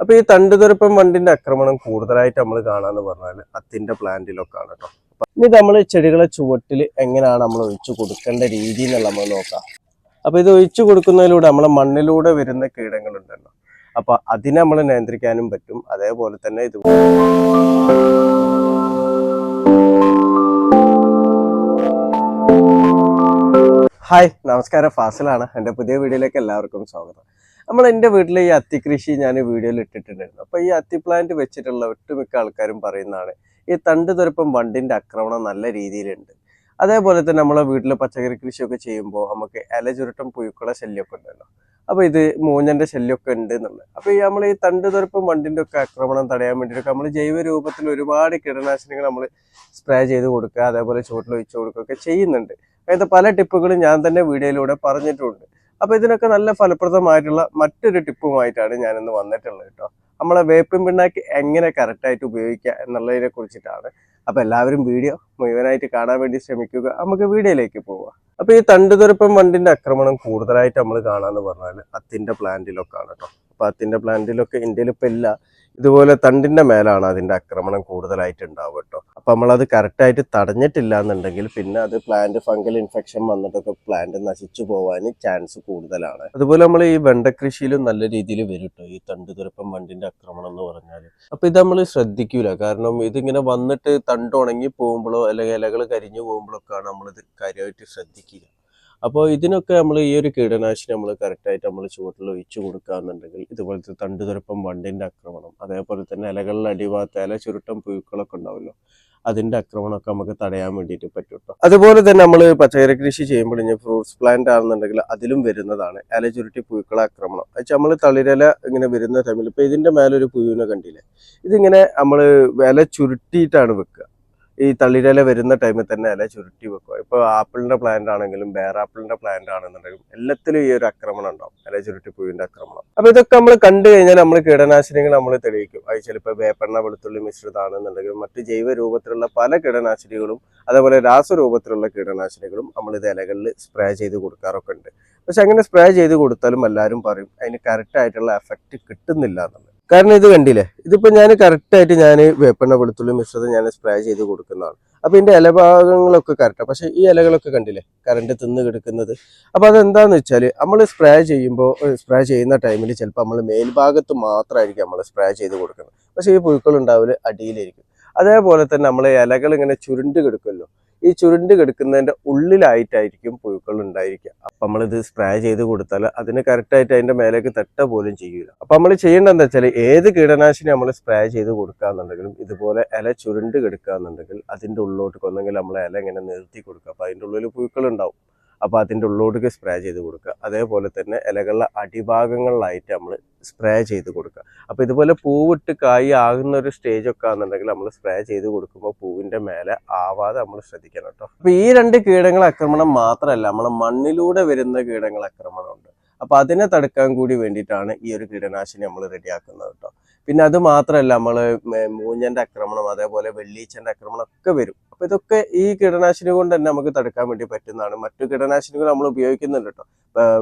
അപ്പൊ ഈ തണ്ടുതുരപ്പൻ വണ്ടിന്റെ ആക്രമണം കൂടുതലായിട്ട് നമ്മൾ കാണാന്ന് പറഞ്ഞാൽ അത്തിന്റെ പ്ലാന്റിലൊക്കെ ആണ് കേട്ടോ ഇനി നമ്മൾ ചെടികളെ ചുവട്ടിൽ എങ്ങനെയാണ് നമ്മൾ ഒഴിച്ചു കൊടുക്കേണ്ട രീതി എന്നുള്ള നമ്മൾ നോക്കാം. അപ്പൊ ഇത് ഒഴിച്ചു കൊടുക്കുന്നതിലൂടെ നമ്മളെ മണ്ണിലൂടെ വരുന്ന കീടങ്ങൾ ഉണ്ടല്ലോ അപ്പൊ അതിനെ നമ്മൾ നിയന്ത്രിക്കാനും പറ്റും. അതേപോലെ തന്നെ ഇത് ഹായ് നമസ്കാരം. ഫാസിലാണ്. എന്റെ പുതിയ വീഡിയോയിലേക്ക് എല്ലാവർക്കും സ്വാഗതം. നമ്മൾ എന്റെ വീട്ടിലെ ഈ അത്തിക്കൃഷി ഞാൻ വീഡിയോയിൽ ഇട്ടിട്ടുണ്ടായിരുന്നു. അപ്പോൾ ഈ അത്തി പ്ലാന്റ് വെച്ചിട്ടുള്ള ഒട്ടുമിക്ക ആൾക്കാരും പറയുന്നതാണ് ഈ തണ്ട് തുരപ്പം വണ്ടിന്റെ ആക്രമണം നല്ല രീതിയിലുണ്ട്. അതേപോലെ തന്നെ നമ്മളെ വീട്ടിൽ പച്ചക്കറി കൃഷിയൊക്കെ ചെയ്യുമ്പോൾ നമുക്ക് ഇല ചുരുട്ടം പുഴുക്കളെ ശല്യമൊക്കെ ഉണ്ടല്ലോ. അപ്പോൾ ഇത് മൂഞ്ഞന്റെ ശല്യമൊക്കെ ഉണ്ട് എന്നുള്ളത് അപ്പോൾ ഈ നമ്മൾ ഈ തണ്ട് തുരപ്പം വണ്ടിന്റെ ഒക്കെ ആക്രമണം തടയാൻ വേണ്ടിയിട്ടൊക്കെ നമ്മൾ ജൈവ രൂപത്തിൽ ഒരുപാട് കീടനാശിനികൾ നമ്മൾ സ്പ്രേ ചെയ്ത് കൊടുക്കുക അതേപോലെ ചുവട്ടിൽ ഒഴിച്ചു കൊടുക്കുകയൊക്കെ ചെയ്യുന്നുണ്ട്. അങ്ങനത്തെ പല ടിപ്പുകളും ഞാൻ തന്നെ വീഡിയോയിലൂടെ പറഞ്ഞിട്ടുണ്ട്. അപ്പൊ ഇതിനൊക്കെ നല്ല ഫലപ്രദമായിട്ടുള്ള മറ്റൊരു ടിപ്പുമായിട്ടാണ് ഞാൻ ഇന്ന് വന്നിട്ടുള്ളത് കേട്ടോ. നമ്മളെ വേപ്പിൻ പിണ്ണാക്ക് എങ്ങനെ കറക്റ്റായിട്ട് ഉപയോഗിക്കുക എന്നുള്ളതിനെ കുറിച്ചിട്ടാണ്. അപ്പൊ എല്ലാവരും വീഡിയോ മുഴുവനായിട്ട് കാണാൻ വേണ്ടി ശ്രമിക്കുക. നമുക്ക് വീഡിയോയിലേക്ക് പോവാം. അപ്പൊ ഈ തണ്ടുതുരപ്പം വണ്ടിന്റെ ആക്രമണം കൂടുതലായിട്ട് നമ്മൾ കാണാന്ന് പറഞ്ഞാൽ അത്തിന്റെ പ്ലാന്റിലൊക്കെ ആണ് കേട്ടോ. അപ്പൊ അത്തിന്റെ പ്ലാന്റിലൊക്കെ ഇന്ത്യയിൽ ഇപ്പൊ ഇല്ല. ഇതുപോലെ തണ്ടിന്റെ മേലാണ് അതിന്റെ ആക്രമണം കൂടുതലായിട്ട് ഉണ്ടാവുക കേട്ടോ. അപ്പൊ നമ്മളത് കറക്റ്റായിട്ട് തടഞ്ഞിട്ടില്ല എന്നുണ്ടെങ്കിൽ പിന്നെ അത് പ്ലാന്റ് ഫംഗൽ ഇൻഫെക്ഷൻ വന്നിട്ടൊക്കെ പ്ലാന്റ് നശിച്ചു പോകാൻ ചാൻസ് കൂടുതലാണ്. അതുപോലെ നമ്മൾ ഈ വെണ്ട കൃഷിയിലും നല്ല രീതിയിൽ വരും ഈ തണ്ട് തുരപ്പം വണ്ടിന്റെ ആക്രമണം എന്ന് പറഞ്ഞാൽ. അപ്പൊ ഇത് നമ്മൾ ശ്രദ്ധിക്കൂല. കാരണം ഇതിങ്ങനെ വന്നിട്ട് തണ്ട് ഉണങ്ങി പോകുമ്പോഴോ അല്ലെങ്കിൽ ഇലകൾ കരിഞ്ഞു പോകുമ്പോഴൊക്കെയാണ് നമ്മളിത് കാര്യമായിട്ട് ശ്രദ്ധിക്കുക. അപ്പോൾ ഇതിനൊക്കെ നമ്മൾ ഈ ഒരു കീടനാശിനി നമ്മൾ കറക്റ്റായിട്ട് നമ്മൾ ചുവട്ടിൽ ഒഴിച്ചു കൊടുക്കുകയെന്നുണ്ടെങ്കിൽ ഇതുപോലത്തെ തണ്ടുതുരപ്പം വണ്ടിന്റെ ആക്രമണം അതേപോലെ തന്നെ ഇലകളിൽ അടിഭാഗത്ത് ഇല ചുരുട്ടം പുഴുക്കളൊക്കെ ഉണ്ടാവുമല്ലോ. അതിന്റെ ആക്രമണമൊക്കെ നമുക്ക് തടയാൻ വേണ്ടിയിട്ട് പറ്റും ട്ടോ. അതുപോലെ തന്നെ നമ്മൾ പച്ചക്കറി കൃഷി ചെയ്യുമ്പോൾ ഇനി ഫ്രൂട്ട്സ് പ്ലാന്റ് ആണെന്നുണ്ടെങ്കിൽ അതിലും വരുന്നതാണ്. അലജുരിറ്റി പുഴുക്കളെ ആക്രമണം. വെച്ചാൽ നമ്മൾ തളിരില ഇങ്ങനെ വരുന്ന ടൈമിൽ ഇപ്പൊ ഇതിന്റെ മേലൊരു പുഴുവിനെ കണ്ടില്ലേ? ഇതിങ്ങനെ നമ്മൾ ഇല ചുരുട്ടിയിട്ടാണ് വെക്കുക. ഈ തളിരില വരുന്ന ടൈമിൽ തന്നെ ഇല ചുരുട്ടി വെക്കുക. ഇപ്പോൾ ആപ്പിളിന്റെ പ്ലാന്റ് ആണെങ്കിലും ബേറാപ്പിളിന്റെ പ്ലാന്റ് ആണെന്നുണ്ടെങ്കിലും എല്ലാത്തിലും ഈ ഒരു ആക്രമണം ഉണ്ടാവും ഇല ചുരുട്ടി പൂവിന്റെ ആക്രമണം. അപ്പൊ ഇതൊക്കെ നമ്മൾ കണ്ടു കഴിഞ്ഞാൽ നമ്മൾ കീടനാശിനികൾ നമ്മൾ തെളിയിക്കും. അത് ചിലപ്പോൾ വേപ്പെണ്ണ വെളുത്തുള്ളി മിശ്രിതാണെന്നുണ്ടെങ്കിലും മറ്റ് ജൈവ രൂപത്തിലുള്ള പല കീടനാശിനികളും അതേപോലെ രാസരൂപത്തിലുള്ള കീടനാശിനികളും നമ്മൾ ഇത് ഇലകളിൽ സ്പ്രേ ചെയ്ത് കൊടുക്കാറൊക്കെ ഉണ്ട്. പക്ഷെ അങ്ങനെ സ്പ്രേ ചെയ്ത് കൊടുത്താലും എല്ലാവരും പറയും അതിന് കറക്റ്റ് ആയിട്ടുള്ള എഫക്റ്റ് കിട്ടുന്നില്ല എന്നുള്ളത്. കാരണം ഇത് കണ്ടില്ലേ? ഇതിപ്പോ ഞാൻ കറക്റ്റ് ആയിട്ട് ഞാൻ വേപ്പെണ്ണ വെളുത്തുള്ളി മിശ്രിതം ഞാൻ സ്പ്രേ ചെയ്ത് കൊടുക്കുന്നതാണ്. അപ്പോൾ ഇതിന്റെ ഇലഭാഗങ്ങളൊക്കെ കറക്റ്റാണ് പക്ഷെ ഈ ഇലകളൊക്കെ കണ്ടില്ലേ? കറണ്ട് തിന്ന് കിടക്കുന്നത്. അപ്പൊ അതെന്താന്ന് വെച്ചാൽ നമ്മൾ സ്പ്രേ ചെയ്യുമ്പോൾ സ്പ്രേ ചെയ്യുന്ന ടൈമിൽ ചിലപ്പോൾ നമ്മൾ മേൽഭാഗത്ത് മാത്രമായിരിക്കും നമ്മൾ സ്പ്രേ ചെയ്ത് കൊടുക്കുന്നത്. പക്ഷെ ഈ പുഴുക്കൾ ഉണ്ടാവില്ല അടിയിലായിരിക്കും. അതേപോലെ തന്നെ നമ്മൾ ഇലകൾ ഇങ്ങനെ ചുരുണ്ട് കിടക്കുമല്ലോ ഈ ചുരുണ്ട് കിടക്കുന്നതിന്റെ ഉള്ളിലായിട്ടായിരിക്കും പുഴുക്കൾ ഉണ്ടായിരിക്കുക. അപ്പം നമ്മളിത് സ്പ്രേ ചെയ്ത് കൊടുത്താൽ അതിന് കറക്റ്റായിട്ട് അതിന്റെ മേലേക്ക് തട്ട പോലും ചെയ്യൂല. അപ്പം നമ്മൾ ചെയ്യേണ്ടതെന്ന് വെച്ചാൽ ഏത് കീടനാശിനി നമ്മൾ സ്പ്രേ ചെയ്ത് കൊടുക്കുകയെന്നുണ്ടെങ്കിലും ഇതുപോലെ ഇല ചുരുണ്ട് കിടക്കുകയെന്നുണ്ടെങ്കിൽ അതിന്റെ ഉള്ളിലോട്ട് കൊന്നെങ്കിൽ നമ്മൾ ഇല ഇങ്ങനെ നിർത്തി കൊടുക്കുക. അപ്പം അതിന്റെ ഉള്ളിൽ പുഴുക്കൾ ഉണ്ടാവും. അപ്പോൾ അതിന്റെ ഉള്ളോട്ടേക്ക് സ്പ്രേ ചെയ്ത് കൊടുക്കുക. അതേപോലെ തന്നെ ഇലകളുടെ അടിഭാഗങ്ങളിലായിട്ട് നമ്മൾ സ്പ്രേ ചെയ്ത് കൊടുക്കുക. അപ്പോൾ ഇതുപോലെ പൂവിട്ട് കായി ആകുന്ന ഒരു സ്റ്റേജ് ഒക്കെ ആണെന്നുണ്ടെങ്കിൽ നമ്മൾ സ്പ്രേ ചെയ്ത് കൊടുക്കുമ്പോൾ പൂവിന്റെ മേലെ ആവാതെ നമ്മൾ ശ്രദ്ധിക്കണം കേട്ടോ. അപ്പോൾ ഈ രണ്ട് കീടങ്ങൾ ആക്രമണം മാത്രമല്ല നമ്മളെ മണ്ണിലൂടെ വരുന്ന കീടങ്ങൾ ആക്രമണമുണ്ട്. അപ്പോൾ അതിനെ തടുക്കാൻ കൂടി വേണ്ടിയിട്ടാണ് ഈ ഒരു കീടനാശിനി നമ്മൾ റെഡിയാക്കുന്നത് കേട്ടോ. പിന്നെ അത് മാത്രമല്ല നമ്മൾ മൂഞ്ഞന്റെ ആക്രമണം അതേപോലെ വെള്ളീച്ചന്റെ ആക്രമണം ഒക്കെ വരും. അപ്പൊ ഇതൊക്കെ ഈ കീടനാശിനി കൊണ്ട് തന്നെ നമുക്ക് തടുക്കാൻ വേണ്ടി പറ്റുന്നതാണ്. മറ്റു കീടനാശിനികൾ നമ്മൾ ഉപയോഗിക്കുന്നുണ്ട് കേട്ടോ.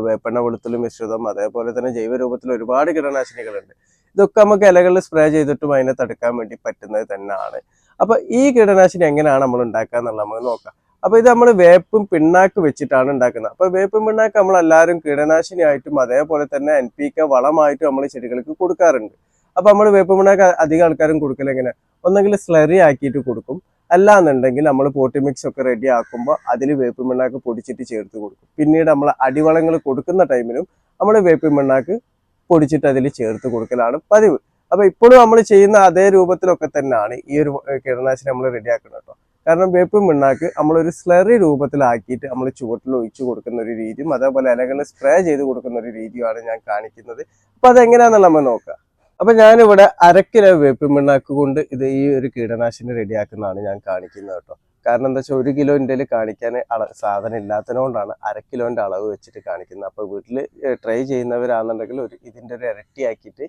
വേപ്പെണ്ണ വെളുത്തുള്ളി മിശ്രിതം അതേപോലെ തന്നെ ജൈവ രൂപത്തിൽ ഒരുപാട് കീടനാശിനികളുണ്ട്. ഇതൊക്കെ നമുക്ക് ഇലകളിൽ സ്പ്രേ ചെയ്തിട്ടും അതിനെ തടുക്കാൻ വേണ്ടി പറ്റുന്നത് തന്നെയാണ് അപ്പൊ ഈ കീടനാശിനി എങ്ങനെയാണ് നമ്മൾ ഉണ്ടാക്കുക എന്നുള്ളത് നമുക്ക് നോക്കാം. അപ്പൊ ഇത് നമ്മൾ വേപ്പും പിണ്ണാക്ക് വെച്ചിട്ടാണ് ഉണ്ടാക്കുന്നത്. അപ്പൊ വേപ്പും പിണ്ണാക്ക് നമ്മൾ എല്ലാവരും കീടനാശിനിയായിട്ടും അതേപോലെ തന്നെ എൻ പി കെ വളമായിട്ടും നമ്മൾ ചെടികൾക്ക് കൊടുക്കാറുണ്ട്. അപ്പൊ നമ്മൾ വേപ്പ് പിണ്ണാക്ക് അധികം ആൾക്കാരും കൊടുക്കൽ എങ്ങനെ? ഒന്നെങ്കിൽ സ്ലറി ആക്കിയിട്ട് കൊടുക്കും. അല്ലാന്നുണ്ടെങ്കിൽ നമ്മൾ പോട്ടി മിക്സ് ഒക്കെ റെഡി ആക്കുമ്പോൾ അതിൽ വേപ്പ് മണ്ണാക്ക് പൊടിച്ചിട്ട് ചേർത്ത് കൊടുക്കും. പിന്നീട് നമ്മൾ അടിവളങ്ങൾ കൊടുക്കുന്ന ടൈമിലും നമ്മൾ വേപ്പ് മണ്ണാക്ക് പൊടിച്ചിട്ട് അതിൽ ചേർത്ത് കൊടുക്കലാണ് പതിവ്. അപ്പൊ ഇപ്പോഴും നമ്മൾ ചെയ്യുന്ന അതേ രൂപത്തിലൊക്കെ തന്നെയാണ് ഈ ഒരു കീടനാശിനി നമ്മൾ റെഡിയാക്കുന്നത് കേട്ടോ കാരണം വേപ്പ് മണ്ണാക്ക് നമ്മളൊരു സ്ലറി രൂപത്തിലാക്കിയിട്ട് നമ്മൾ ചുവട്ടിൽ ഒഴിച്ചു കൊടുക്കുന്ന ഒരു രീതിയും അതേപോലെ ഇലകളിൽ സ്പ്രേ ചെയ്ത് കൊടുക്കുന്ന ഒരു രീതിയുമാണ് ഞാൻ കാണിക്കുന്നത്. അപ്പൊ അതെങ്ങനെയാണെന്നുള്ള നമ്മൾ നോക്കാം. അപ്പൊ ഞാനിവിടെ അരക്കിലോ കിലോ വേപ്പിൻ പിണ്ണാക്ക് കൊണ്ട് ഇത് ഈ ഒരു കീടനാശിനി റെഡിയാക്കുന്നതാണ് ഞാൻ കാണിക്കുന്നത് കേട്ടോ. കാരണം എന്താ വെച്ചാൽ ഒരു കിലോ കാണിക്കാൻ അള സാധനം ഇല്ലാത്തതുകൊണ്ടാണ് അര അളവ് വെച്ചിട്ട് കാണിക്കുന്നത്. അപ്പോൾ വീട്ടിൽ ട്രൈ ചെയ്യുന്നവരാണെന്നുണ്ടെങ്കിൽ ഒരു ഇതിന്റെ ഒരു ഇരട്ടിയാക്കിയിട്ട്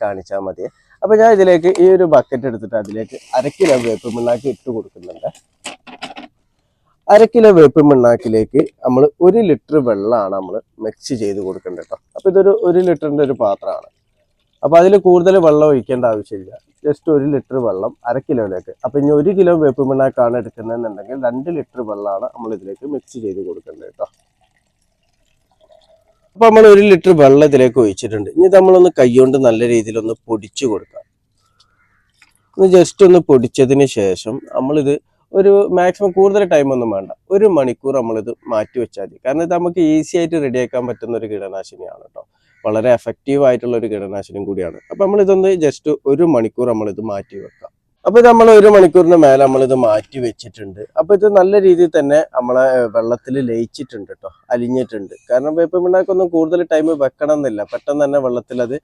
കാണിച്ചാൽ മതി. അപ്പോൾ ഞാൻ ഇതിലേക്ക് ഈ ഒരു ബക്കറ്റ് എടുത്തിട്ട് അതിലേക്ക് അര കിലോ വേപ്പിൻ പിണ്ണാക്ക് ഇട്ട് കൊടുക്കുന്നുണ്ട്. അര കിലോ വേപ്പിൻ പിണ്ണാക്കിലേക്ക് നമ്മൾ ഒരു ലിറ്റർ വെള്ളമാണ് നമ്മൾ മിക്സ് ചെയ്ത് കൊടുക്കേണ്ടത് കേട്ടോ. അപ്പോൾ ഇതൊരു ഒരു ലിറ്ററിന്റെ ഒരു പാത്രമാണ്. അപ്പോൾ അതിൽ കൂടുതൽ വെള്ളം ഒഴിക്കേണ്ട ആവശ്യമില്ല. ജസ്റ്റ് ഒരു ലിറ്റർ വെള്ളം അര കിലോയിലേക്ക്. അപ്പോൾ ഇനി ഒരു കിലോ വേപ്പ് പിണ്ണാക്കാണ് എടുക്കുന്നതെന്നുണ്ടെങ്കിൽ രണ്ട് ലിറ്റർ വെള്ളമാണ് നമ്മൾ ഇതിലേക്ക് മിക്സ് ചെയ്ത് കൊടുക്കേണ്ടത് കേട്ടോ അപ്പോൾ നമ്മൾ ഒരു ലിറ്റർ വെള്ളം ഇതിലേക്ക് ഒഴിച്ചിട്ടുണ്ട്. ഇനി നമ്മളൊന്ന് കൈകൊണ്ട് നല്ല രീതിയിൽ ഒന്ന് പൊടിച്ചു കൊടുക്കാം. ഒന്ന് ജസ്റ്റ് ഒന്ന് പൊടിച്ചതിന് ശേഷം നമ്മളിത് ഒരു മാക്സിമം കൂടുതൽ ടൈമൊന്നും വേണ്ട. ഒരു മണിക്കൂർ നമ്മളിത് മാറ്റി വെച്ചാൽ മതി. കാരണം ഇത് നമുക്ക് ഈസി ആയിട്ട് റെഡിയാക്കാൻ പറ്റുന്ന ഒരു കീടനാശിനിയാണ് കേട്ടോ വളരെ എഫക്റ്റീവ് ആയിട്ടുള്ള ഒരു കീടനാശിനിയും കൂടിയാണ്. അപ്പൊ നമ്മൾ ഇതൊന്ന് ജസ്റ്റ് ഒരു മണിക്കൂർ നമ്മളിത് മാറ്റി വെക്കാം. അപ്പൊ ഇത് നമ്മൾ ഒരു മണിക്കൂറിന് മേലെ നമ്മളിത് മാറ്റി വെച്ചിട്ടുണ്ട്. അപ്പൊ ഇത് നല്ല രീതിയിൽ തന്നെ നമ്മളെ വെള്ളത്തിൽ ലയിച്ചിട്ടുണ്ട് കേട്ടോ അലിഞ്ഞിട്ടുണ്ട്. കാരണം വേപ്പ് പിണ്ണാക്കൊന്നും കൂടുതൽ ടൈം വെക്കണം എന്നില്ല പെട്ടെന്ന് തന്നെ വെള്ളത്തിൽ അത്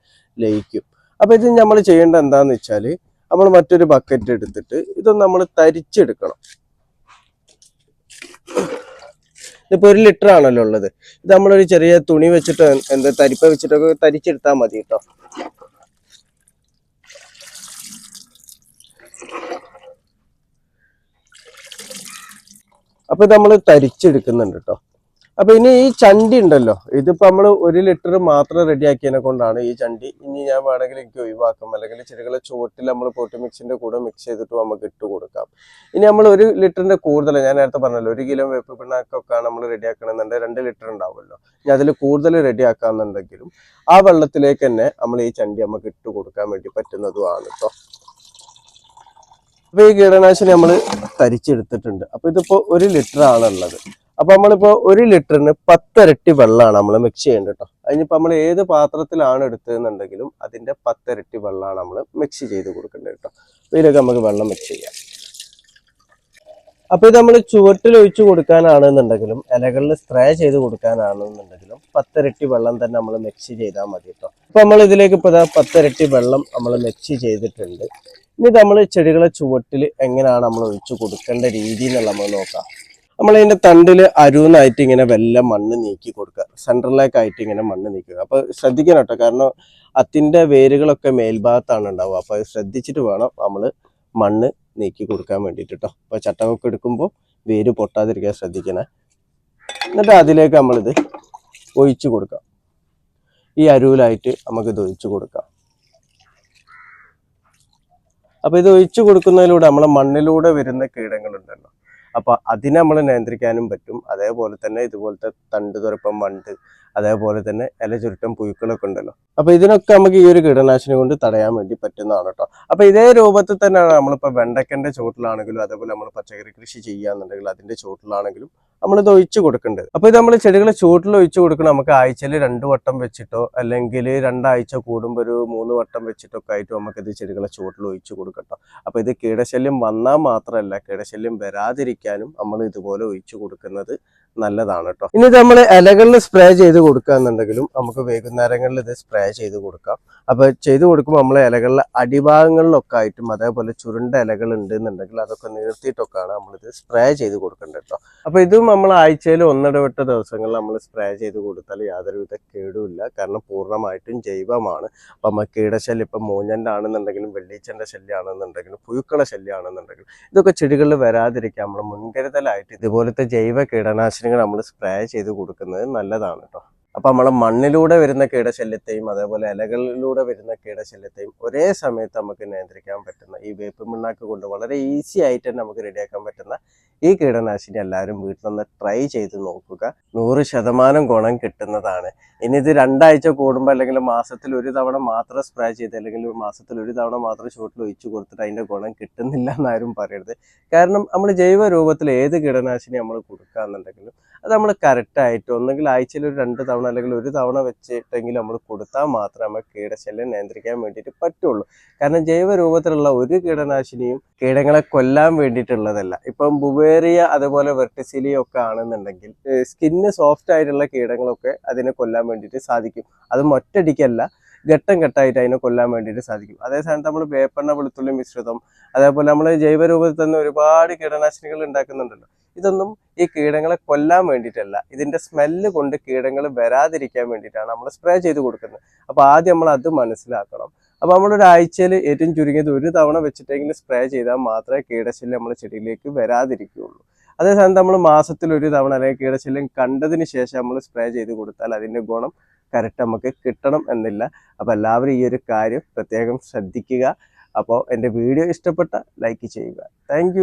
ലയിക്കും. അപ്പൊ ഇത് നമ്മൾ ചെയ്യേണ്ട എന്താന്ന് വെച്ചാൽ നമ്മൾ മറ്റൊരു ബക്കറ്റ് എടുത്തിട്ട് ഇതൊന്ന് നമ്മൾ തരിച്ചെടുക്കണം. ഇതിപ്പോ ഒരു ലിറ്റർ ആണല്ലോ ഉള്ളത്. ഇത് നമ്മളൊരു ചെറിയ തുണി വെച്ചിട്ട് എന്താ തരിപ്പ വെച്ചിട്ടൊക്കെ തരിച്ചെടുത്താൽ മതി കേട്ടോ. അപ്പൊ നമ്മൾ തരിച്ചെടുക്കുന്നുണ്ട് കേട്ടോ. അപ്പൊ ഇനി ഈ ചണ്ടി ഉണ്ടല്ലോ ഇതിപ്പോ നമ്മൾ ഒരു ലിറ്റർ മാത്രം റെഡിയാക്കിയതിനെ കൊണ്ടാണ് ഈ ചണ്ടി. ഇനി ഞാൻ വേണമെങ്കിൽ എനിക്ക് ഒഴിവാക്കാം. അല്ലെങ്കിൽ ചെടികളെ ചുവട്ടിൽ നമ്മൾ പൊട്ടി മിക്സിന്റെ കൂടെ മിക്സ് ചെയ്തിട്ട് നമുക്ക് ഇട്ട് കൊടുക്കാം. ഇനി നമ്മൾ ഒരു ലിറ്ററിന്റെ കൂടുതൽ ഞാൻ നേരത്തെ പറഞ്ഞല്ലോ ഒരു കിലോ വേപ്പ് പിണ്ണാക്കൊക്കെ നമ്മൾ റെഡിയാക്കണമെന്നുണ്ടെങ്കിൽ രണ്ട് ലിറ്റർ ഉണ്ടാവുമല്ലോ. ഇനി അതിൽ കൂടുതൽ റെഡിയാക്കാന്നുണ്ടെങ്കിലും ആ വെള്ളത്തിലേക്ക് തന്നെ നമ്മൾ ഈ ചണ്ടി നമുക്ക് ഇട്ട് കൊടുക്കാൻ വേണ്ടി പറ്റുന്നതുമാണ് കേട്ടോ അപ്പൊ ഈ കീടനാശിനി നമ്മൾ തരിച്ചെടുത്തിട്ടുണ്ട്. അപ്പൊ ഇതിപ്പോ ഒരു ലിറ്റർ ആണുള്ളത് അപ്പൊ നമ്മളിപ്പോ ഒരു ലിറ്ററിന് പത്തരട്ടി വെള്ളമാണ് നമ്മൾ മിക്സ് ചെയ്യേണ്ടത് കേട്ടോ. അതിനിപ്പോ നമ്മൾ ഏത് പാത്രത്തിലാണ് എടുത്തതെന്നുണ്ടെങ്കിലും അതിന്റെ പത്തരട്ടി വെള്ളമാണ് നമ്മൾ മിക്സ് ചെയ്ത് കൊടുക്കേണ്ടത് കേട്ടോ. അപ്പൊ ഇതിലൊക്കെ നമുക്ക് വെള്ളം മിക്സ് ചെയ്യാം. അപ്പൊ ഇത് നമ്മൾ ചുവട്ടിൽ ഒഴിച്ചു കൊടുക്കാനാണെന്നുണ്ടെങ്കിലും ഇലകളിൽ സ്പ്രേ ചെയ്ത് കൊടുക്കാനാണെന്നുണ്ടെങ്കിലും പത്തരട്ടി വെള്ളം തന്നെ നമ്മൾ മിക്സ് ചെയ്താൽ മതി കേട്ടോ. അപ്പൊ നമ്മൾ ഇതിലേക്ക് ഇപ്പൊ ഇതാ പത്തരട്ടി വെള്ളം നമ്മൾ മിക്സ് ചെയ്തിട്ടുണ്ട്. ഇനി നമ്മൾ ചെടികളെ ചുവട്ടിൽ എങ്ങനെയാണ് നമ്മൾ ഒഴിച്ചു കൊടുക്കേണ്ട രീതി എന്നുള്ള നമ്മൾ നോക്കാം. നമ്മൾ അതിന്റെ തണ്ടിൽ അരുന്നായിട്ട് ഇങ്ങനെ വല്ല മണ്ണ് നീക്കി കൊടുക്കുക. സെൻട്രലിലേക്കായിട്ട് ഇങ്ങനെ മണ്ണ് നീക്കുക. അപ്പോൾ ശ്രദ്ധിക്കണം കേട്ടോ. കാരണം അത്തിന്റെ വേരുകളൊക്കെ മേൽഭാഗത്താണ് ഉണ്ടാവുക. അപ്പൊ അത് ശ്രദ്ധിച്ചിട്ട് വേണം നമ്മൾ മണ്ണ് നീക്കി കൊടുക്കാൻ വേണ്ടിയിട്ട് കേട്ടോ. അപ്പോൾ ചട്ടമൊക്കെ എടുക്കുമ്പോൾ വേര് പൊട്ടാതിരിക്കാൻ ശ്രദ്ധിക്കണേ. എന്നിട്ട് അതിലേക്ക് നമ്മളിത് ഒഴിച്ചു കൊടുക്കാം ഈ അരുവിലായിട്ട് നമുക്കിത് ഒഴിച്ചു കൊടുക്കാം. അപ്പോൾ ഇത് ഒഴിച്ചു കൊടുക്കുന്നതിലൂടെ നമ്മളെ മണ്ണിലൂടെ വരുന്ന കീടങ്ങളുണ്ടല്ലോ. അപ്പൊ അതിനെ നമ്മൾ നിയന്ത്രിക്കാനും പറ്റും. അതേപോലെ തന്നെ ഇതുപോലത്തെ തണ്ട് തുരപ്പം വണ്ട് അതേപോലെ തന്നെ ഇല ചുരുട്ടം പുഴുക്കളൊക്കെ ഉണ്ടല്ലോ. അപ്പൊ ഇതിനൊക്കെ നമുക്ക് ഈ ഒരു കീടനാശിനി കൊണ്ട് തടയാൻ വേണ്ടി പറ്റുന്നതാണ് കേട്ടോ. അപ്പൊ ഇതേ രൂപത്തിൽ തന്നെയാണ് നമ്മളിപ്പോ വെണ്ടക്കന്റെ ചോട്ടിലാണെങ്കിലും അതേപോലെ നമ്മൾ പച്ചക്കറി കൃഷി ചെയ്യാന്നുണ്ടെങ്കിൽ അതിന്റെ ചോട്ടിലാണെങ്കിലും നമ്മളിത് ഒഴിച്ചു കൊടുക്കേണ്ടത്. അപ്പൊ ഇത് നമ്മൾ ചെടികളെ ചൂട്ടിൽ ഒഴിച്ചു കൊടുക്കണം നമുക്ക് ആഴ്ചയിൽ രണ്ട് വട്ടം വെച്ചിട്ടോ അല്ലെങ്കിൽ രണ്ടാഴ്ച കൂടുമ്പോൾ ഒരു മൂന്ന് വട്ടം വെച്ചിട്ടൊക്കെ ആയിട്ട് നമുക്ക് ഇത് ചെടികളെ ചൂട്ടിൽ ഒഴിച്ചു കൊടുക്കട്ടോ. അപ്പൊ ഇത് കീടശല്യം വന്നാൽ മാത്രമല്ല കീടശല്യം വരാതിരിക്കാനും നമ്മൾ ഇതുപോലെ ഒഴിച്ചു കൊടുക്കുന്നത് നല്ലതാണ് കേട്ടോ ഇനി നമ്മൾ ഇലകളിൽ സ്പ്രേ ചെയ്ത് കൊടുക്കുകയെന്നുണ്ടെങ്കിലും നമുക്ക് വൈകുന്നേരങ്ങളിൽ ഇത് സ്പ്രേ ചെയ്ത് കൊടുക്കാം. അപ്പൊ ചെയ്ത് കൊടുക്കുമ്പോൾ നമ്മളെ ഇലകളിലെ അടിഭാഗങ്ങളിലൊക്കെ ആയിട്ടും അതേപോലെ ചുരുണ്ട ഇലകൾ ഉണ്ട് എന്നുണ്ടെങ്കിൽ അതൊക്കെ നിർത്തിയിട്ടൊക്കെയാണ് നമ്മളിത് സ്പ്രേ ചെയ്ത് കൊടുക്കേണ്ടത് കേട്ടോ അപ്പൊ ഇതും നമ്മൾ ആഴ്ചയിൽ ഒന്നിടവിട്ട ദിവസങ്ങളിൽ നമ്മൾ സ്പ്രേ ചെയ്ത് കൊടുത്താൽ യാതൊരുവിധ കേടുമില്ല. കാരണം പൂർണമായിട്ടും ജൈവമാണ്. അപ്പൊ കീടശല്യം ഇപ്പം മൂഞ്ഞന്റെ ആണെന്നുണ്ടെങ്കിലും വെള്ളീച്ചന്റെ ശല്യമാണെന്നുണ്ടെങ്കിലും പുഴുക്കള ശല്യമാണെന്നുണ്ടെങ്കിലും ഇതൊക്കെ ചെടികളിൽ വരാതിരിക്കാൻ നമ്മൾ മുൻകരുതലായിട്ട് ഇതുപോലത്തെ ജൈവ കീടനാശിനികൾ നമ്മൾ സ്പ്രേ ചെയ്ത് കൊടുക്കുന്നത് നല്ലതാണ് കേട്ടോ അപ്പൊ നമ്മളെ മണ്ണിലൂടെ വരുന്ന കീടശല്യത്തെയും അതേപോലെ ഇലകളിലൂടെ വരുന്ന കീടശല്യത്തെയും ഒരേ സമയത്ത് നമുക്ക് നിയന്ത്രിക്കാൻ പറ്റുന്ന ഈ വേപ്പ് മിണ്ണാക്ക് കൊണ്ട് വളരെ ഈസി ആയിട്ട് തന്നെ നമുക്ക് റെഡിയാക്കാൻ പറ്റുന്ന ഈ കീടനാശിനി എല്ലാവരും വീട്ടിൽ വീട്ടിലൊന്ന് ട്രൈ ചെയ്ത് നോക്കുക. നൂറ് ശതമാനം ഗുണം കിട്ടുന്നതാണ്. ഇനി ഇത് രണ്ടാഴ്ച കൂടുമ്പോൾ അല്ലെങ്കിൽ മാസത്തിൽ ഒരു തവണ മാത്രം സ്പ്രേ ചെയ്ത് അല്ലെങ്കിൽ മാസത്തിൽ ഒരു തവണ മാത്രം ഷോട്ടിൽ ഒഴിച്ചു കൊടുത്തിട്ട് അതിന്റെ ഗുണം കിട്ടുന്നില്ല എന്നാരും പറയരുത്. കാരണം നമ്മൾ ജൈവ രൂപത്തിൽ ഏത് കീടനാശിനി നമ്മൾ കൊടുക്കുകയെന്നുണ്ടെങ്കിലും അത് നമ്മൾ കറക്റ്റായിട്ട് ഒന്നെങ്കിൽ ആഴ്ചയിൽ ഒരു രണ്ട് തവണ അല്ലെങ്കിൽ ഒരു തവണ വെച്ചിട്ടെങ്കിൽ നമ്മൾ കൊടുത്താൽ മാത്രമേ നമുക്ക് കീടശല്യം നിയന്ത്രിക്കാൻ വേണ്ടിയിട്ട് പറ്റുള്ളൂ. കാരണം ജൈവ രൂപത്തിലുള്ള ഒരു കീടനാശിനിയും കീടങ്ങളെ കൊല്ലാൻ വേണ്ടിയിട്ടുള്ളതല്ല. ഇപ്പം ബുവേറിയ അതുപോലെ വെർട്ടിസിലിയ ഒക്കെ ആണെന്നുണ്ടെങ്കിൽ സ്കിന്ന് സോഫ്റ്റ് ആയിട്ടുള്ള കീടങ്ങളൊക്കെ അതിനെ കൊല്ലാൻ വേണ്ടിയിട്ട് സാധിക്കും. അതും ഒറ്റടിക്കല്ല ഘട്ടം ഘട്ടമായിട്ട് അതിനെ കൊല്ലാൻ വേണ്ടിയിട്ട് സാധിക്കും. അതേ സമയത്ത് നമ്മൾ വേപ്പെണ്ണ വെളുത്തുള്ളി മിശ്രിതം അതേപോലെ നമ്മൾ ജൈവ രൂപത്തിൽ തന്നെ ഒരുപാട് കീടനാശിനികൾ ഉണ്ടാക്കുന്നുണ്ടല്ലോ. ഇതൊന്നും ഈ കീടങ്ങളെ കൊല്ലാൻ വേണ്ടിയിട്ടല്ല. ഇതിന്റെ സ്മെല്ല് കൊണ്ട് കീടങ്ങൾ വരാതിരിക്കാൻ വേണ്ടിയിട്ടാണ് നമ്മൾ സ്പ്രേ ചെയ്ത് കൊടുക്കുന്നത്. അപ്പോൾ ആദ്യം നമ്മൾ അത് മനസ്സിലാക്കണം. അപ്പോൾ നമ്മൾ ഒരു ആഴ്ചയിൽ ഏറ്റവും ചുരുങ്ങിയത് ഒരു തവണ വെച്ചിട്ടെങ്കിലും സ്പ്രേ ചെയ്താൽ മാത്രമേ കീടശല്യം നമ്മുടെ ചെടിയിലേക്ക് വരാതിരിക്കുകയുള്ളൂ. അതേസമയം നമ്മൾ മാസത്തിൽ ഒരു തവണ അല്ലെങ്കിൽ കീടശല്യം കണ്ടതിന് ശേഷം നമ്മൾ സ്പ്രേ ചെയ്ത് കൊടുത്താൽ അതിന്റെ ഗുണം കറക്റ്റ് നമുക്ക് കിട്ടണം എന്നില്ല. അപ്പോൾ എല്ലാവരും ഈ ഒരു കാര്യം പ്രത്യേകം ശ്രദ്ധിക്കുക. അപ്പോൾ എന്റെ വീഡിയോ ഇഷ്ടപ്പെട്ട ലൈക്ക് ചെയ്യുക. താങ്ക്